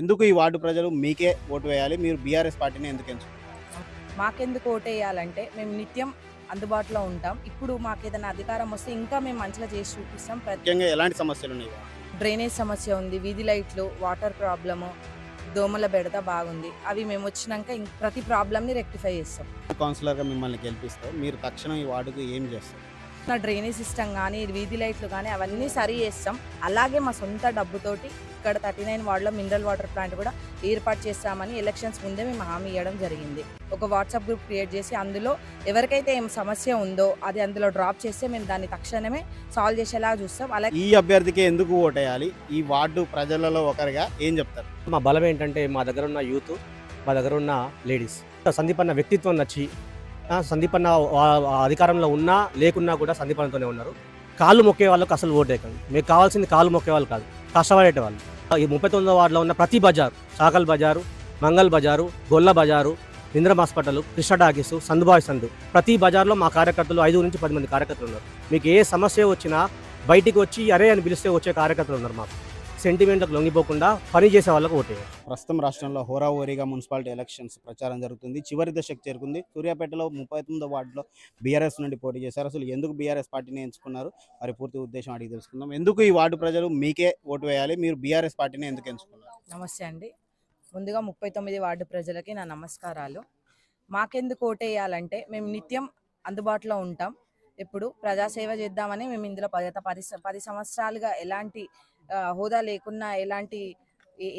ఎందుకు ఈ వార్డు ప్రజలు మీకే ఓటు వేయాలి? మీరు బీఆర్ఎస్ పార్టీని ఎందుకు ఎంచుకున్నారు మాకెందుకు ఓటేయాలంటే మేము నిత్యం అందుబాటులో ఉంటాం. ఇప్పుడు మాకు ఏదైనా అధికారం వస్తే ఇంకా మేము మంచిగా చేసి చూపిస్తాం. ప్రతి ముఖ్యంగా ఎలాంటి సమస్యలు ఉన్నాయి? డ్రైనేజ్ సమస్య ఉంది వీధి లైట్లు వాటర్ ప్రాబ్లము దోమల బెడద బాగుంది. అవి మేము వచ్చినాక ఇంక ప్రతి ప్రాబ్లమ్ని రెక్టిఫై చేస్తాం. కౌన్సిలర్గా మిమ్మల్ని గెలిపిస్తే మీరు తక్షణం ఈ వార్డుకు ఏం చేస్తారు? నా డ్రైనేజ్ సిస్టమ్ కానీ వీధి లైట్లు కానీ అవన్నీ సరి చేస్తాం. అలాగే మా సొంత డబ్బుతోటి ఇక్కడ థర్టీ నైన్ వార్డులో మినరల్ వాటర్ ప్లాంట్ కూడా ఏర్పాటు చేస్తామని ఎలక్షన్స్ ముందే మేము హామీ ఇవ్వడం జరిగింది. ఒక వాట్సాప్ గ్రూప్ క్రియేట్ చేసి అందులో ఎవరికైతే ఏం సమస్య ఉందో అది అందులో డ్రాప్ చేస్తే మేము దాన్ని తక్షణమే సాల్వ్ చేసేలా చూస్తాం. అలాగే ఈ అభ్యర్థికి ఎందుకు ఓటేయాలి? ఈ వార్డు ప్రజలలో ఒకరిగా ఏం చెప్తారు? మా బలం ఏంటంటే మా దగ్గర ఉన్న యూత్ మా దగ్గర ఉన్న లేడీస్. సందీప్ అన్న వ్యక్తిత్వం నచ్చి సందీప్ అన్న అధికారంలో ఉన్నా లేకున్నా కూడా సందీప్ అన్నతోనే ఉన్నారు. కాళ్ళు మొక్కే వాళ్ళకి అసలు ఓటేయకండి మీకు కావాల్సింది కాళ్ళు మొక్కే వాళ్ళు కాదు కష్టపడేట వాళ్ళు. ఈ ముప్పై తొమ్మిదో వార్డులో ఉన్న ప్రతి బజారు చాకల్ బజారు మంగల్ బజారు గొల్ల బజారు ఇంద్రం హాస్పిటల్ కృష్ణ టాకీసు సందుబాయ్ సందు ప్రతి బజార్లో మా కార్యకర్తలు ఐదు నుంచి పది మంది కార్యకర్తలు ఉన్నారు. మీకు ఏ సమస్య వచ్చినా బయటికి వచ్చి అరే అని పిలిస్తే వచ్చే కార్యకర్తలు ఉన్నారు మాకు. సెంటిమెంట్లకు లొంగిపోకుండా పని చేసే వాళ్ళకు ఓటేయాలి ప్రస్తుతం రాష్ట్రంలో హోరాహోరీగా మున్సిపాలిటీ ఎలక్షన్స్ ప్రచారం జరుగుతుంది. చివరి దశకు చేరుకుంది. సూర్యాపేటలో ముప్పై తొమ్మిదో వార్డులో బీఆర్ఎస్ నుండి పోటీ చేశారు. అసలు ఎందుకు బీఆర్ఎస్ పార్టీని ఎంచుకున్నారు? వారి పూర్తి ఉద్దేశం అడిగి తెలుసుకుందాం. ఎందుకు ఈ వార్డు ప్రజలు మీకే ఓటు వేయాలి? మీరు బీఆర్ఎస్ పార్టీని ఎందుకు ఎంచుకున్నారు? నమస్తే అండి. ముందుగా ముప్పై తొమ్మిది వార్డు ప్రజలకి నా నమస్కారాలు. మాకెందుకు ఓటేయాలంటే మేము నిత్యం అందుబాటులో ఉంటాం. ఎప్పుడు ప్రజాసేవ చేద్దామని మేము ఇందులో పది గత పది సంవత్సరాలుగా ఎలాంటి హోదా లేకున్నా ఎలాంటి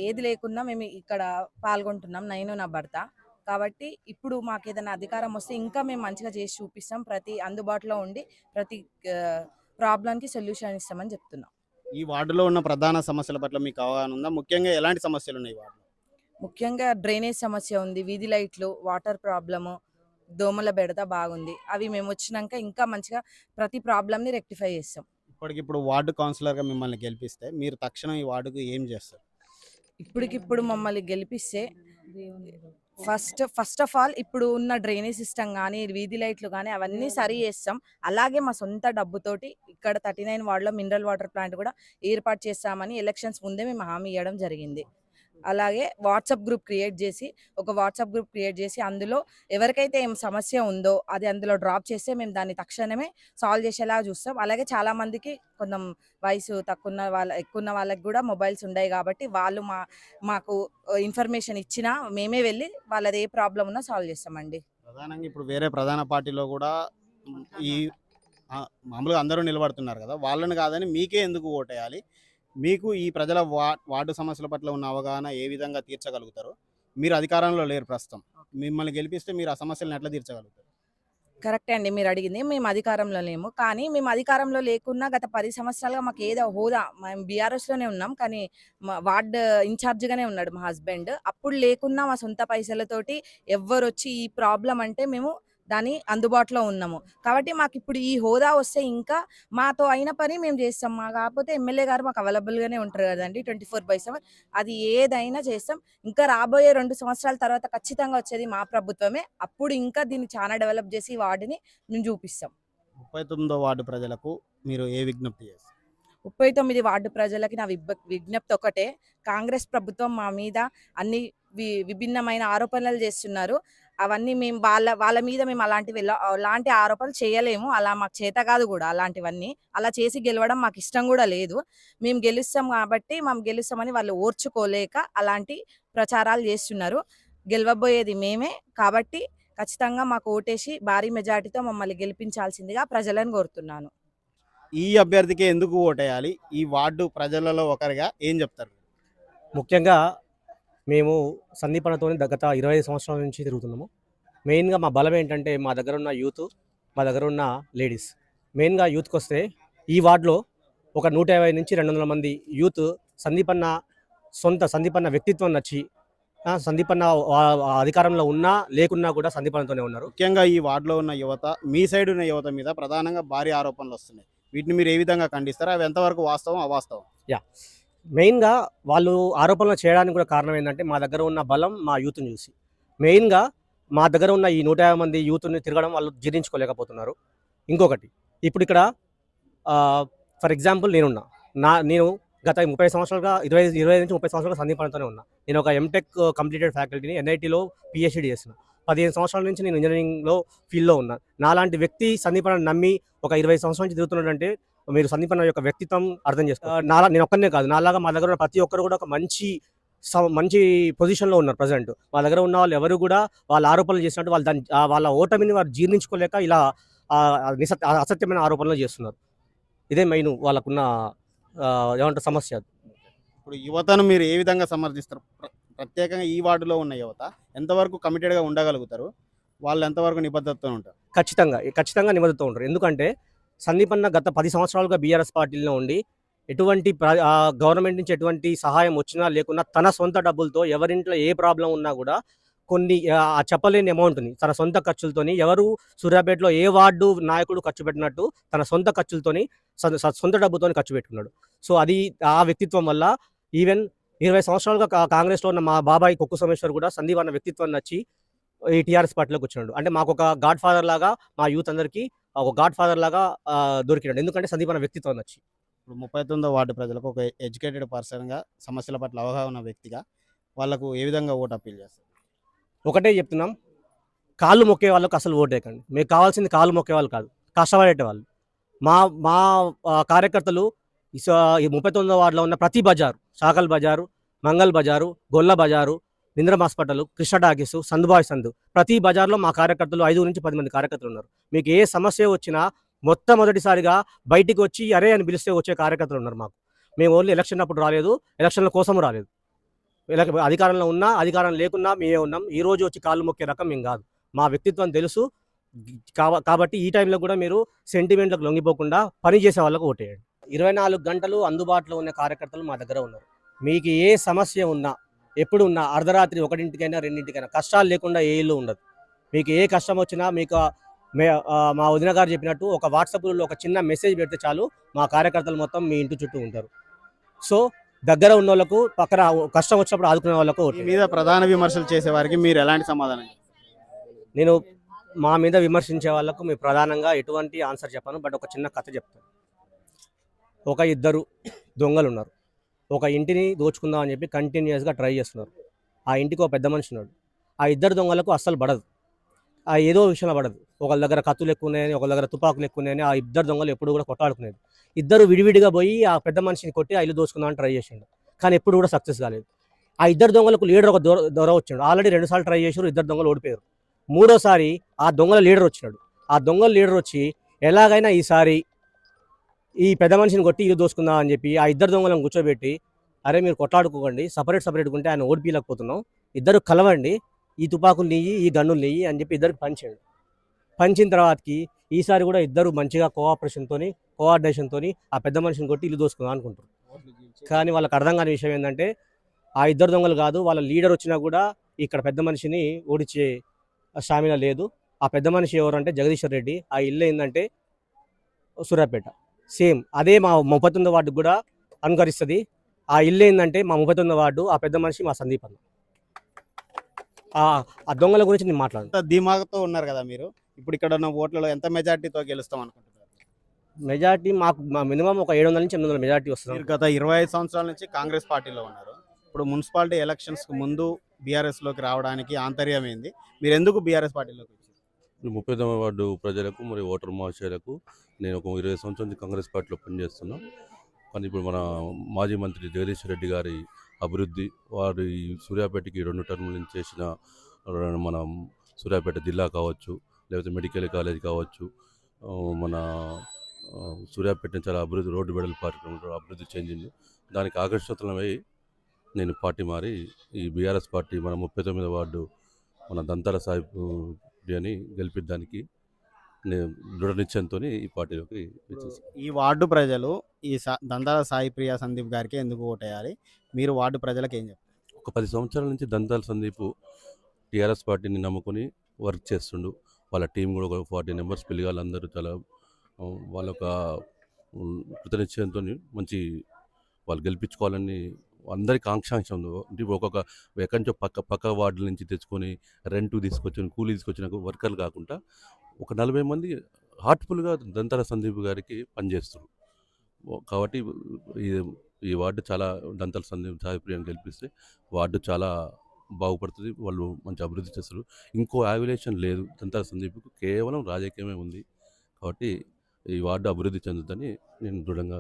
ఏది లేకున్నా మేము ఇక్కడ పాల్గొంటున్నాం. నేను నా భర్త. కాబట్టి ఇప్పుడు మాకు ఏదైనా అధికారం వస్తే ఇంకా మేము మంచిగా చేసి చూపిస్తాం. ప్రతి అందుబాటులో ఉండి ప్రతి ప్రాబ్లంకి సొల్యూషన్ ఇస్తామని చెప్తున్నాం. ఈ వార్డులో ఉన్న ప్రధాన సమస్యల పట్ల మీకు అవగాహన ఉందా? ముఖ్యంగా ఎలాంటి సమస్యలు ఉన్నాయి వార్డులో? ముఖ్యంగా డ్రైనేజ్ సమస్య ఉంది వీధి లైట్లు వాటర్ ప్రాబ్లము దోమల బెడద బాగుంది. అవి మేము వచ్చినాక ఇంకా మంచిగా ప్రతి ప్రాబ్లమ్ని రెక్టిఫై చేస్తాం. ఇప్పటికిప్పుడు వార్డు కౌన్సిలర్గా మిమ్మల్ని గెలిపిస్తే మీరు తక్షణం ఈ వార్డుకు ఏం చేస్తారు? ఇప్పటికిప్పుడు మమ్మల్ని గెలిపిస్తే ఫస్ట్ ఫస్ట్ ఆఫ్ ఆల్ ఇప్పుడు ఉన్న డ్రైనేజ్ సిస్టమ్ కానీ వీధి లైట్లు కానీ అవన్నీ సరి చేస్తాం. అలాగే మా సొంత డబ్బుతోటి ఇక్కడ థర్టీ నైన్ వార్డులో మినరల్ వాటర్ ప్లాంట్ కూడా ఏర్పాటు చేస్తామని ఎలక్షన్స్ ముందే మేము హామీ ఇవ్వడం జరిగింది. అలాగే వాట్సాప్ గ్రూప్ క్రియేట్ చేసి ఒక వాట్సాప్ గ్రూప్ క్రియేట్ చేసి అందులో ఎవరికైతే ఏం సమస్య ఉందో అది అందులో డ్రాప్ చేస్తే మేము దాన్ని తక్షణమే సాల్వ్ చేసేలా చూస్తాం. అలాగే చాలా మందికి కొంచెం వయసు తక్కువ ఉన్న వాళ్ళ ఎక్కువ ఉన్న వాళ్ళకి కూడా మొబైల్స్ ఉన్నాయి కాబట్టి వాళ్ళు మా మాకు ఇన్ఫర్మేషన్ ఇచ్చినా మేమే వెళ్ళి వాళ్ళది ఏ ప్రాబ్లం ఉన్నా సాల్వ్ చేస్తామండి. ప్రధానంగా ఇప్పుడు వేరే ప్రధాన పార్టీలో కూడా ఈ మామూలుగా అందరూ నిలబడుతున్నారు కదా వాళ్ళని కాదని మీకే ఎందుకు ఓటేయాలి? మీకు ఈ ప్రజల వా వార్డు సమస్యల పట్ల ఉన్న అవగాహన ఏ విధంగా తీర్చగలుగుతారు? మీరు అధికారంలో లేరు ప్రస్తుతం. మిమ్మల్ని గెలిపిస్తే మీరు ఆ సమస్యలను ఎట్లా తీర్చగలుగుతారు? కరెక్టే అండి. మీరు అడిగింది మేము అధికారంలో లేము. కానీ మేము అధికారంలో లేకున్నా గత పది సంవత్సరాలుగా మాకు ఏదో హోదా మేము బీఆర్ఎస్లోనే ఉన్నాం. కానీ మా వార్డ్ ఇన్ఛార్జ్ గానే ఉన్నాడు మా హస్బెండ్. అప్పుడు లేకున్నా మా సొంత పైసలతోటి ఎవ్వరు వచ్చి ఈ ప్రాబ్లం అంటే మేము దాని అందుబాటులో ఉన్నాము. కాబట్టి మాకు ఇప్పుడు ఈ హోదా వస్తే ఇంకా మాతో అయిన పని మేము చేస్తాం. మా కాకపోతే ఎమ్మెల్యే గారు మాకు available గానే ఉంటారు కదండి ట్వంటీ ఫోర్ బై సెవెన్. అది ఏదైనా చేస్తాం. ఇంకా రాబోయే రెండు సంవత్సరాల తర్వాత ఖచ్చితంగా వచ్చేది మా ప్రభుత్వమే. అప్పుడు ఇంకా దీన్ని చాలా డెవలప్ చేసి వార్డుని మేము చూపిస్తాం. ముప్పై తొమ్మిదో వార్డు ప్రజలకు మీరు ఏ విజ్ఞప్తి చేస్తారు? ముప్పై తొమ్మిది వార్డు ప్రజలకి నా విజ్ఞప్తి ఒకటే. కాంగ్రెస్ ప్రభుత్వం మా మీద అన్ని వి విభిన్నమైన ఆరోపణలు చేస్తున్నారు. అవన్నీ మేము వాళ్ళ వాళ్ళ మీద మేము అలాంటివి అలాంటి ఆరోపణలు చేయలేము. అలా మాకు చేత కాదు కూడా అలాంటివన్నీ. అలా చేసి గెలవడం మాకు ఇష్టం కూడా లేదు. మేము గెలుస్తాం కాబట్టి మేము గెలుస్తామని వాళ్ళు ఓర్చుకోలేక అలాంటి ప్రచారాలు చేస్తున్నారు. గెలవబోయేది మేమే కాబట్టి ఖచ్చితంగా మాకు ఓటేసి భారీ మెజార్టీతో మమ్మల్ని గెలిపించాల్సిందిగా ప్రజలను కోరుతున్నాను. ఈ అభ్యర్థికి ఎందుకు ఓటేయాలి? ఈ వార్డు ప్రజలలో ఒకరిగా ఏం చెప్తారు? ముఖ్యంగా మేము సందీపనతో గత ఇరవై ఐదు సంవత్సరాల నుంచి తిరుగుతున్నాము. మెయిన్గా మా బలం ఏంటంటే మా దగ్గర ఉన్న యూత్ మా దగ్గర ఉన్న లేడీస్. మెయిన్గా యూత్కి వస్తే ఈ వార్డులో ఒక నూట యాభై నుంచి రెండు వందల మంది యూత్ సందీపన్న సొంత సందీపన్న వ్యక్తిత్వం నచ్చి సందీపన్న అధికారంలో ఉన్నా లేకున్నా కూడా సందీపన్నతోనే ఉన్నారు. ముఖ్యంగా ఈ వార్డులో ఉన్న యువత మీ సైడ్ ఉన్న యువత మీద ప్రధానంగా భారీ ఆరోపణలు వస్తున్నాయి. వీటిని మీరు ఏ విధంగా ఖండిస్తారు? అవి ఎంతవరకు వాస్తవం అవాస్తవం? మెయిన్గా వాళ్ళు ఆరోపణలు చేయడానికి కూడా కారణం ఏంటంటే మా దగ్గర ఉన్న బలం మా యూత్ని చూసి. మెయిన్గా మా దగ్గర ఉన్న ఈ నూట యాభై మంది యూత్ని తిరగడం వాళ్ళు జీర్ణించుకోలేకపోతున్నారు. ఇంకొకటి ఇప్పుడు ఇక్కడ ఫర్ ఎగ్జాంపుల్ నేనున్నా. నా నేను గత ముప్పై సంవత్సరాలుగా ఇరవై ఇరవై నుంచి ముప్పై సంవత్సరాలుగా సందీపాలతోనే ఉన్నా. నేను ఒక ఎంటెక్ కంప్లీటెడ్ ఫ్యాకల్టీని ఎన్ఐటీలో పిహెచ్డి చేసిన. పదిహేను సంవత్సరాల నుంచి నేను ఇంజనీరింగ్లో ఫీల్డ్లో ఉన్నాను నాలాంటి వ్యక్తి సందీపాలను నమ్మి ఒక ఇరవై సంవత్సరాల నుంచి తిరుగుతున్నాడంటే మీరు సందీపన యొక్క వ్యక్తిత్వం అర్థం చేసుకో నాలా నేను ఒక్కనే కాదు. నాలాగా మా దగ్గర ఉన్న ప్రతి ఒక్కరు కూడా ఒక మంచి మంచి పొజిషన్లో ఉన్నారు ప్రజెంట్ మా దగ్గర ఉన్న వాళ్ళు ఎవరు కూడా వాళ్ళ ఆరోపణలు చేసినట్టు వాళ్ళు దాని వాళ్ళ ఓటమిని వారు జీర్ణించుకోలేక ఇలా అసత్యమైన ఆరోపణలు చేస్తున్నారు. ఇదే మెయిన్ వాళ్ళకున్న ఏమంటారు సమస్య ఇప్పుడు యువతను మీరు ఏ విధంగా సమర్థిస్తారు? ప్ర- ప్రత్యేకంగా ఈ వార్డులో ఉన్న యువత ఎంతవరకు కమిటెడ్గా ఉండగలుగుతారు? వాళ్ళు ఎంతవరకు నిబద్ధతతో ఉంటారు? ఖచ్చితంగా ఖచ్చితంగా నిబద్ధత ఉంటారు. ఎందుకంటే సందీప్ అన్న గత పది సంవత్సరాలుగా బీఆర్ఎస్ పార్టీలో ఉండి ఎటువంటి ప్ర- గవర్నమెంట్ నుంచి ఎటువంటి సహాయం వచ్చినా లేకున్నా తన సొంత డబ్బులతో ఎవరింట్లో ఏ ప్రాబ్లం ఉన్నా కూడా కొన్ని ఆ, చెప్పలేని అమౌంట్ని తన సొంత ఖర్చులతోని ఎవరు సూర్యాపేటలో ఏ వార్డు నాయకుడు ఖర్చు పెట్టినట్టు తన సొంత ఖర్చులతోని సొంత డబ్బుతోని ఖర్చు పెట్టుకున్నాడు. సో అది ఆ వ్యక్తిత్వం వల్ల ఈవెన్ ఇరవై సంవత్సరాలుగా కాంగ్రెస్లో ఉన్న మా బాబాయ్ కొక్కు సోమేశ్వర్ కూడా సందీప్ అన్న వ్యక్తిత్వం నచ్చి ఈ టీఆర్ఎస్ పార్టీలోకి వచ్చినాడు. అంటే మాకు ఒక గాడ్ ఫాదర్ లాగా మా యూత్ అందరికీ ఒక గాడ్ ఫాదర్ లాగా దొరికినాడు ఎందుకంటే సందీప్ అన్న వ్యక్తిత్వం నచ్చి ఇప్పుడు ముప్పై తొమ్మిదో వార్డు ప్రజలకు ఒక ఎడ్యుకేటెడ్ పర్సన్గా సమస్యల పట్ల అవగాహన ఉన్న వ్యక్తిగా వాళ్ళకు ఏ విధంగా ఓటు అప్పీల్ చేస్తారు? ఒకటే చెప్తున్నాం. కాళ్ళు మొక్కే వాళ్ళకి అసలు ఓటేకండి మీకు కావాల్సింది కాళ్ళు మొక్కే వాళ్ళు కాదు కష్టపడే వాళ్ళు. మా మా కార్యకర్తలు ఈ ముప్పై తొమ్మిదో వార్డులో ఉన్న ప్రతి బజారు చాకల్ బజారు మంగల్ బజారు గొల్ల బజారు నింద్రం హాస్పిటల్ కృష్ణ టాకీసు సందుబాయ్ సందు. ప్రతి బజార్లో మా కార్యకర్తలు ఐదు నుంచి పది మంది కార్యకర్తలు ఉన్నారు మీకు ఏ సమస్య వచ్చినా మొట్టమొదటిసారిగా బయటికి వచ్చి అరే అని పిలిస్తే వచ్చే కార్యకర్తలు ఉన్నారు మాకు. మేము ఓన్లీ ఎలక్షన్ అప్పుడు రాలేదు ఎలక్షన్ల కోసం రాలేదు. అధికారంలో ఉన్నా అధికారం లేకున్నా మేమే ఉన్నాం. ఈ రోజు వచ్చి కాళ్ళు మొక్కే రకం మేము కాదు. మా వ్యక్తిత్వం తెలుసు. కాబట్టి ఈ టైంలో కూడా మీరు సెంటిమెంట్లకు లొంగిపోకుండా పని చేసే వాళ్ళకు ఓటేయండి. ఇరవై నాలుగు గంటలు అందుబాటులో ఉన్న కార్యకర్తలు మా దగ్గర ఉన్నారు. మీకు ఏ సమస్య ఉన్నా ఎప్పుడు ఉన్నా అర్ధరాత్రి ఒకటింటికైనా రెండింటికైనా. కష్టాలు లేకుండా ఏ ఇల్లు ఉండదు. మీకు ఏ కష్టం వచ్చినా మీకు మే మా వదిన గారు చెప్పినట్టు ఒక వాట్సాప్లో ఒక చిన్న మెసేజ్ పెడితే చాలు మా కార్యకర్తలు మొత్తం మీ ఇంటి చుట్టూ ఉంటారు. సో దగ్గర ఉన్న వాళ్ళకు పక్కన కష్టం వచ్చినప్పుడు ఆదుకునే వాళ్ళకు మీ. మీద ప్రధాన విమర్శలు చేసే వారికి మీరు ఎలాంటి సమాధానం? నేను మా మీద విమర్శించే వాళ్ళకు మీరు ప్రధానంగా ఎటువంటి ఆన్సర్ చెప్పాను బట్ ఒక చిన్న కథ చెప్తాను. ఒక ఇద్దరు దొంగలు ఉన్నారు ఒక ఇంటిని దోచుకుందాం అని చెప్పి కంటిన్యూస్గా ట్రై చేస్తున్నారు. ఆ ఇంటికి ఒక పెద్ద మనిషి ఉన్నాడు. ఆ ఇద్దరు దొంగలకు అస్సలు పడదు. ఆ ఏదో విషయంలో పడదు. ఒకళ్ళ దగ్గర కత్తులు ఎక్కువ ఉన్నాయని ఒకళ్ళ దగ్గర తుపాకులు ఎక్కువ ఉన్నాయని ఆ ఇద్దరు దొంగలు ఎప్పుడు కూడా కొట్టాడుకునేది ఇద్దరు విడివిడిగా పోయి ఆ పెద్ద మనిషిని కొట్టి ఆ ఇల్లు దోచుకుందామని ట్రై చేసిండు. కానీ ఎప్పుడు కూడా సక్సెస్ కాలేదు. ఆ ఇద్దరు దొంగలకు లీడర్ ఒక దొర దొర వచ్చాడు. ఆల్రెడీ రెండుసార్లు ట్రై చేశారు ఇద్దరు దొంగలు ఓడిపోయారు. మూడోసారి ఆ దొంగల లీడర్ వచ్చినాడు. ఆ దొంగల లీడర్ వచ్చి ఎలాగైనా ఈసారి ఈ పెద్ద మనిషిని కొట్టి ఇల్లు దోసుకుందాం అని చెప్పి ఆ ఇద్దరు దొంగలను కూర్చోబెట్టి అరే మీరు కొట్లాడుకోకండి సపరేట్ సపరేట్ ఉంటే ఆయన ఓడిపిలేకపోతున్నాం ఇద్దరు కలవండి ఈ తుపాకులు నెయ్యి ఈ గన్నులు నెయ్యి అని చెప్పి ఇద్దరికి పంచాడు. పంచిన తర్వాతకి ఈసారి కూడా ఇద్దరు మంచిగా కోఆపరేషన్తోని కోఆర్డినేషన్తో ఆ పెద్ద మనిషిని కొట్టి ఇల్లు దోసుకుందాం అనుకుంటారు కానీ వాళ్ళకి అర్థం కాని విషయం ఏంటంటే ఆ ఇద్దరు దొంగలు కాదు వాళ్ళ లీడర్ వచ్చినా కూడా ఇక్కడ పెద్ద మనిషిని ఓడించే స్టామినా లేదు. ఆ పెద్ద మనిషి ఎవరంటే జగదీశ్వర్ రెడ్డి. ఆ ఇల్లు ఏంటంటే సూర్యాపేట. సేమ్ అదే మా ముప్పై తొమ్మిదో వార్డుకు కూడా అనుకరిస్తుంది. ఆ ఇల్లు ఏంటంటే మా ముప్పై తొమ్మిదో వార్డు ఆ పెద్ద మనిషి మా సందీప్ అన్న. ఆ దొంగల గురించి నేను మాట్లాడు ఎంత ధీమాతో ఉన్నారు కదా మీరు? ఇప్పుడు ఇక్కడ ఉన్న ఓట్లలో ఎంత మెజార్టీతో గెలుస్తాం అనుకుంటున్నారు మెజార్టీ మాకు మా మినిమం ఒక ఏడు వందల నుంచి ఎనిమిది వందల మెజార్టీ వస్తుంది. గత ఇరవై ఐదు సంవత్సరాల నుంచి కాంగ్రెస్ పార్టీలో ఉన్నారు. ఇప్పుడు మున్సిపాలిటీ ఎలక్షన్స్కు ముందు బీఆర్ఎస్లోకి రావడానికి ఆంతర్యం ఏంది? మీరు ఎందుకు బీఆర్ఎస్ పార్టీలోకి ముప్పై తొమ్మిది వార్డు ప్రజలకు మరి ఓటర్ మహాశయులకు నేను ఒక ఇరవై సంవత్సరం నుంచి కాంగ్రెస్ పార్టీలో పనిచేస్తున్నా. కానీ ఇప్పుడు మన మాజీ మంత్రి జగదీష్ రెడ్డి గారి అభివృద్ధి వారి సూర్యాపేటకి రెండు టర్ముల నుంచి చేసిన మన సూర్యాపేట జిల్లా కావచ్చు లేకపోతే మెడికల్ కాలేజ్ కావచ్చు మన సూర్యాపేట చాలా అభివృద్ధి రోడ్డు వెడల్ కార్యక్రమం అభివృద్ధి చెందింది. దానికి ఆకర్షితులమై నేను పార్టీ మారి ఈ బీఆర్ఎస్ పార్టీ మన ముప్పై తొమ్మిది వార్డు మన దంతాల సాహిబ్ అని గెలిపించడానికి నేను దృఢ నిశ్చయంతో ఈ పార్టీలోకి ఈ వార్డు ప్రజలు ఈ దందాల సాయి ప్రియ సందీప్ గారికి ఎందుకు ఓటేయాలి? మీరు వార్డు ప్రజలకు ఏం చెప్తారు? ఒక పది సంవత్సరాల నుంచి దంతాల సందీప్ టీఆర్ఎస్ పార్టీని నమ్ముకొని వర్క్ చేస్తుండు. వాళ్ళ టీం కూడా ఒక ఫార్టీ మెంబర్స్ పిల్లగాళ్ళందరూ చాలా ఆ, వాళ్ళ ఒక కృతనిశ్చయంతో మంచి వాళ్ళు గెలిపించుకోవాలని అందరికి ఆకాంక్ష ఉంది అంటే ఒక్కొక్క ఎక్కడి నుంచో పక్క పక్క వార్డుల నుంచి తెచ్చుకొని రెంట్ తీసుకొచ్చిన కూలీ తీసుకొచ్చిన వర్కర్లు కాకుండా ఒక నలభై మంది హార్ట్ఫుల్గా దంతర సందీప్ గారికి పనిచేస్తారు కాబట్టి ఈ ఈ వార్డు చాలా దంతల సందీప్ సాయిప్రియాన్ని గెలిపిస్తే వార్డు చాలా బాగుపడుతుంది. వాళ్ళు మంచి అభివృద్ధి చేస్తారు. ఇంకో యావిలేషన్ లేదు. దంతల సందీప్కు కేవలం రాజకీయమే ఉంది. కాబట్టి ఈ వార్డు అభివృద్ధి చెందుతుందని నేను దృఢంగా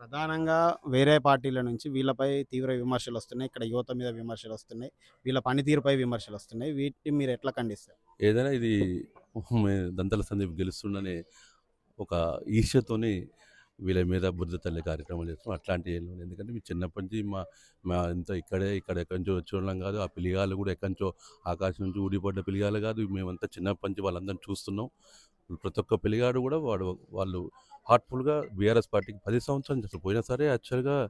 ప్రధానంగా వేరే పార్టీల నుంచి వీళ్ళపై తీవ్ర విమర్శలు వస్తున్నాయి. ఇక్కడ యువత మీద విమర్శలు వస్తున్నాయి. వీళ్ళ పనితీరుపై విమర్శలు వస్తున్నాయి. వీటిని మీరు ఎట్లా ఖండిస్తారు? ఏదైనా ఇది దంతల సందీప్ గెలుస్తుండనే ఒక ఈర్ష్యతోని వీళ్ళ మీద బురద తల్లి కార్యక్రమాలు చేస్తున్నాం అట్లాంటి ఏం లేదు. ఎందుకంటే మీ చిన్నప్పటి నుంచి మా మా ఇంత ఇక్కడే ఇక్కడ ఎక్కడి నుంచో వచ్చి వాళ్ళం కాదు. ఆ పిలిగాలు కూడా ఎక్కడి నుంచో ఆకాశం నుంచి ఊడిపడ్డ పిలిగాలు కాదు. మేమంతా చిన్నప్పటి నుంచి వాళ్ళందరినీ చూస్తున్నాం. ప్రతి ఒక్క పిల్లిగాడు కూడా వాడు వాళ్ళు హార్ట్ఫుల్గా బీఆర్ఎస్ పార్టీకి పది సంవత్సరం చేస్తారు పోయినా సరే యాక్చువల్గా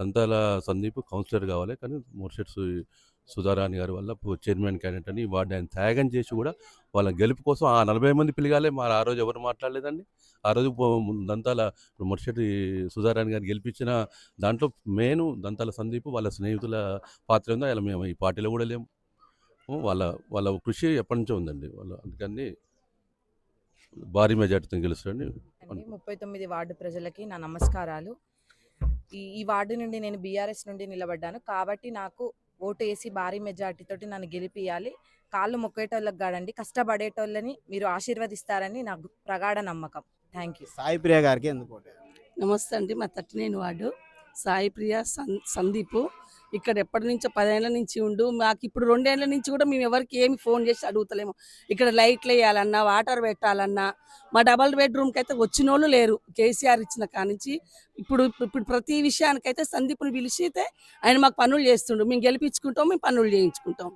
దంతాల సందీప్ కౌన్సిలర్ కావాలి. కానీ మోర్షెట్ సు- సుధారాణి గారి వల్ల చైర్మన్ క్యాండిడేట్ అని వాడిని ఆయన త్యాగం చేసి కూడా వాళ్ళ గెలుపు కోసం ఆ నలభై మంది పిలిగాలే మరి ఆ రోజు ఎవరు మాట్లాడలేదండి. ఆ రోజు దంతాల ముర్షటి సుధారాణి గారిని గెలిపించిన దాంట్లో మెయిన్ దంతాల సందీప్ వాళ్ళ స్నేహితుల పాత్ర ఉందో? అలా మేము ఈ పార్టీలో కూడా లేము. వాళ్ళ వాళ్ళ కృషి ఎప్పటి నుంచో ఉందండి. వాళ్ళ అందుకని భారీ మెజార్టీతో గెలుస్తారని అండి ముప్పై తొమ్మిది వార్డు ప్రజలకి నా నమస్కారాలు. ఈ ఈ వార్డు నుండి నేను బీఆర్ఎస్ నుండి నిలబడ్డాను. కాబట్టి నాకు ఓటు వేసి భారీ మెజార్టీతోటి నన్ను గెలిపియాలి. కాళ్ళు మొక్కేటోళ్ళకి కాడండి కష్టపడేటోళ్ళని మీరు ఆశీర్వదిస్తారని నాకు ప్రగాఢ నమ్మకం. Thank you. సాయి ప్రియ గారికి ఎందుకు నమస్తే అండి మా తట్టినేని వార్డు. సాయి ప్రియ సన్ సందీపు. ఇక్కడ ఎప్పటి నుంచో పదేళ్ళ నుంచి ఉండు. మాకు ఇప్పుడు రెండేళ్ళ నుంచి కూడా మేము ఎవరికి ఏమి ఫోన్ చేసి అడుగుతలేము. ఇక్కడ లైట్లు వేయాలన్నా వాటర్ పెట్టాలన్నా మా డబల్ బెడ్రూమ్కి అయితే వచ్చిన వాళ్ళు లేరు. కేసీఆర్ ఇచ్చిన కానించి ఇప్పుడు ఇప్పుడు ప్రతి విషయానికైతే సందీప్ని పిలిచితే ఆయన మాకు పనులు చేస్తుండు. మేము గెలిపించుకుంటాం మేము పనులు చేయించుకుంటాం.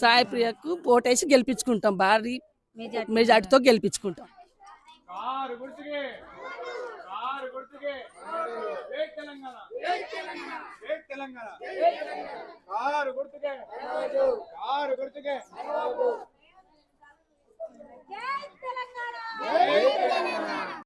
సాయి ప్రియకు ఓటేసి గెలిపించుకుంటాం. భారీ మెజార్టీతో గెలిపించుకుంటాం. కారు గుర్తుకే. కారు గుర్తుకే. జై తెలంగాణ.